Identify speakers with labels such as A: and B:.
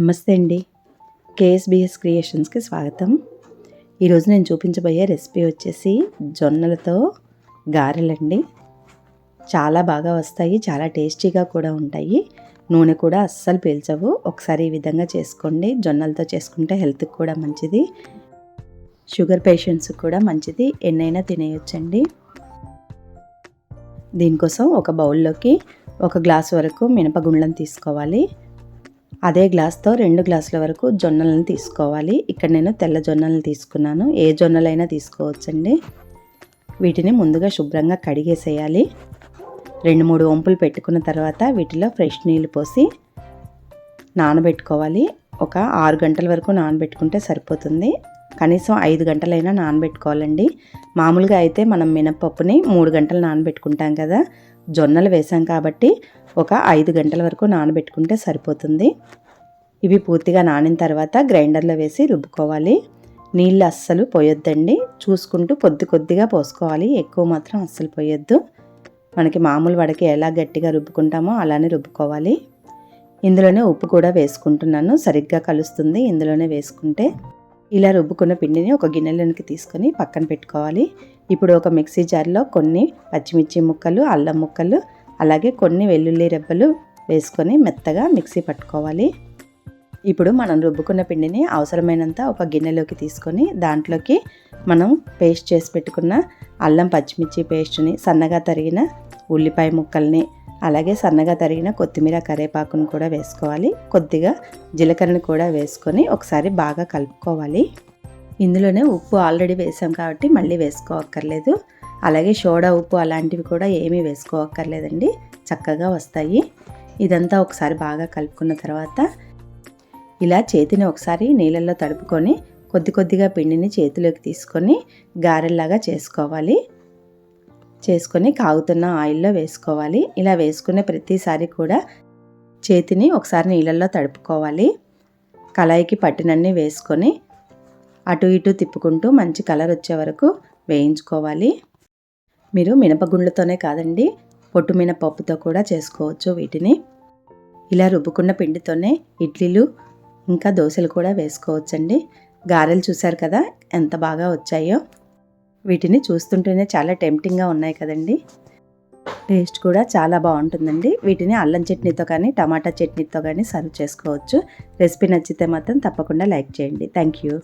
A: నమస్తే అండి. కేఎస్బిఎస్ క్రియేషన్స్కి స్వాగతం. ఈరోజు నేను చూపించబోయే రెసిపీ వచ్చేసి జొన్నలతో గారెలండి. చాలా బాగా వస్తాయి చాలా టేస్టీగా కూడా ఉంటాయి. నూనె కూడా అస్సలు పీల్చవు. ఒకసారి ఈ విధంగా చేసుకోండి. జొన్నలతో చేసుకుంటే హెల్త్కి కూడా మంచిది. షుగర్ పేషెంట్స్కి కూడా మంచిది. ఎన్నైనా తినేయొచ్చండి. దీనికోసం ఒక బౌల్లోకి ఒక గ్లాస్ వరకు మినపగుండ్లను తీసుకోవాలి. అదే గ్లాస్తో రెండు గ్లాసుల వరకు జొన్నలను తీసుకోవాలి. ఇక్కడ నేను తెల్ల జొన్నలను తీసుకున్నాను. ఏ జొన్నలైనా తీసుకోవచ్చండి. వీటిని ముందుగా శుభ్రంగా కడిగేసేయాలి. రెండు మూడు వంపులు పెట్టుకున్న తర్వాత వీటిలో ఫ్రెష్ నీళ్ళు పోసి నానబెట్టుకోవాలి. ఒక ఆరు గంటల వరకు నానబెట్టుకుంటే సరిపోతుంది. కనీసం ఐదు గంటలైనా నానబెట్టుకోవాలండి. మామూలుగా అయితే మనం మినపప్పుని మూడు గంటలు నానబెట్టుకుంటాం కదా. జొన్నలు వేసాం కాబట్టి ఒక ఐదు గంటల వరకు నానబెట్టుకుంటే సరిపోతుంది. ఇవి పూర్తిగా నానిన తర్వాత గ్రైండర్లో వేసి రుబ్బుకోవాలి. నీళ్ళు అస్సలు పోయొద్దండి. చూసుకుంటూ కొద్ది కొద్దిగా పోసుకోవాలి. ఎక్కువ మాత్రం అస్సలు పోయొద్దు. మనకి మామూలు వడకి ఎలా గట్టిగా రుబ్బుకుంటామో అలానే రుబ్బుకోవాలి. ఇందులోనే ఉప్పు కూడా వేసుకుంటున్నాను. సరిగ్గా కలుస్తుంది. ఇందులోనే వేసుకుంటే ఇలా రుబ్బుకున్న పిండిని ఒక గిన్నెలోనికి తీసుకొని పక్కన పెట్టుకోవాలి. ఇప్పుడు ఒక మిక్సీ జార్లో కొన్ని పచ్చిమిర్చి ముక్కలు అల్లం ముక్కలు అలాగే కొన్ని వెల్లుల్లి రెబ్బలు వేసుకొని మెత్తగా మిక్సీ పట్టుకోవాలి. ఇప్పుడు మనం రుబ్బుకున్న పిండిని అవసరమైనంత ఒక గిన్నెలోకి తీసుకొని దాంట్లోకి మనం పేస్ట్ చేసి పెట్టుకున్న అల్లం పచ్చిమిర్చి పేస్ట్ని సన్నగా తరిగిన ఉల్లిపాయ ముక్కల్ని అలాగే సన్నగా తరిగిన కొత్తిమీర కరేపాకును కూడా వేసుకోవాలి. కొద్దిగా జీలకర్రని కూడా వేసుకొని ఒకసారి బాగా కలుపుకోవాలి. ఇందులోనే ఉప్పు ఆల్రెడీ వేసాం కాబట్టి మళ్ళీ వేసుకోవక్కర్లేదు అలాగే సోడా ఉప్పు అలాంటివి కూడా ఏమీ వేసుకోవక్కర్లేదండి చక్కగా వస్తాయి. ఇదంతా ఒకసారి బాగా కలుపుకున్న తర్వాత ఇలా చేతిని ఒకసారి నీళ్ళల్లో తడుపుకొని కొద్ది కొద్దిగా పిండిని చేతిలోకి తీసుకొని గారెల్లాగా చేసుకోవాలి. చేసుకొని కాగుతున్న ఆయిల్లో వేసుకోవాలి. ఇలా వేసుకునే ప్రతిసారి కూడా చేతిని ఒకసారి నీళ్ళల్లో తడుపుకోవాలి. కళాయికి పట్టినన్ని వేసుకొని అటు ఇటు తిప్పుకుంటూ మంచి కలర్ వచ్చే వరకు వేయించుకోవాలి. మీరు మినపగుండ్లతోనే కాదండి పొట్టు మినపప్పుతో కూడా చేసుకోవచ్చు వీటిని. ఇలా రుబ్బుకున్న పిండితోనే ఇడ్లీలు ఇంకా దోశలు కూడా వేసుకోవచ్చండి. గారెలు చూశారు కదా ఎంత బాగా వచ్చాయో. వీటిని చూస్తుంటేనే చాలా టెంప్టింగ్గా ఉన్నాయి కదండి. టేస్ట్ కూడా చాలా బాగుంటుందండి. వీటిని అల్లం చట్నీతో కానీ టమాటా చట్నీతో కానీ సర్వ్ చేసుకోవచ్చు. రెసిపీ నచ్చితే మాత్రం తప్పకుండా లైక్ చేయండి. Thank you.